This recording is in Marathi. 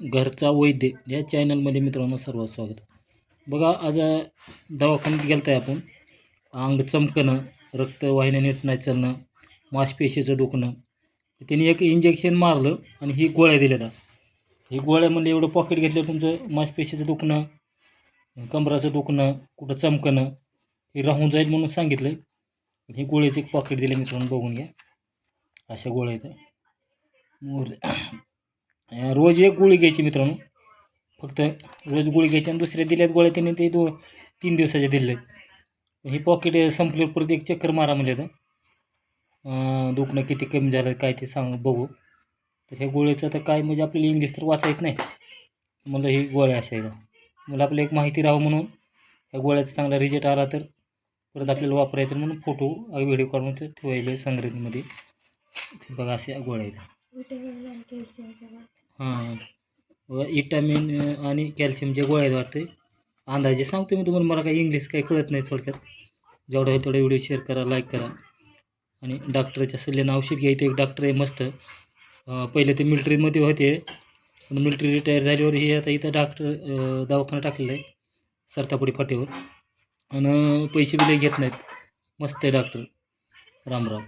घरचा वैद्य या चॅनलमध्ये मित्रांनो सर्वात स्वागत. बघा आज दवाखान्यात गेलत आहे आपण. अंग चमकणं रक्तवाहिन्या नीट नाही चालणं मांसपेशीचं दुखणं. त्यांनी एक इंजेक्शन मारलं आणि ही गोळ्या दिल्या आता ही गोळ्या म्हणजे एवढं पॉकेट घेतलं तुमचं मांसपेशीचं दुखणं कमराचं दुखणं कुठं चमकणं हे राहून जाईल म्हणून सांगितलं ही गोळ्याचं एक पॉकेट दिलं मित्रांनो बघून घ्या. अशा गोळ्या आहेत. मोर रोज एक गोळी घ्यायची मित्रांनो. फक्त रोज गोळी घ्यायची आणि दुसऱ्या दिल्यात गोळ्या त्याने ते दो तीन दिवसाच्या दिल्यात. हे पॉकेट संपल्यावर परत एक चक्कर मारा म्हणजे तर दुखणं किती कमी झालं काय ते सांग बघू. तर ह्या गोळ्याचं आता काय म्हणजे आपल्याला इंग्लिश तर वाचायचं नाही. मला ही गोळ्या अशा आहेत. मला आपल्याला एक माहिती राहावं म्हणून. ह्या गोळ्याचा चांगला रिझल्ट आला तर परत आपल्याला वापरायचं म्हणून फोटो व्हिडिओ काढून ठेवायला संग्रहितमध्ये बघा अशा गोळ्या आहेत. विटॅमिन आणि हां विटामिन आणि कॅल्शियमच्या गोळ्या आहेत वाटते अंदाजे सांगतो मी तुम्हाला मला काही इंग्लिश काही कळत नाही थोडक्यात. जेवढा होईल तेवढा व्हिडिओ शेअर करा लाईक करा. आणि डॉक्टरच्या सल्ल्यानं औषध घ्यायचं एक डॉक्टर आहे मस्त. पहिले ते मिल्ट्रीमध्ये होते. पण मिलिटरी रिटायर झाल्यावर हे आता इथं डॉक्टर दवाखाना टाकलेला आहे सरतापुडी फाटीवर आणि पैसे बी लई घेत नाहीत. मस्त आहे डॉक्टर राम राम.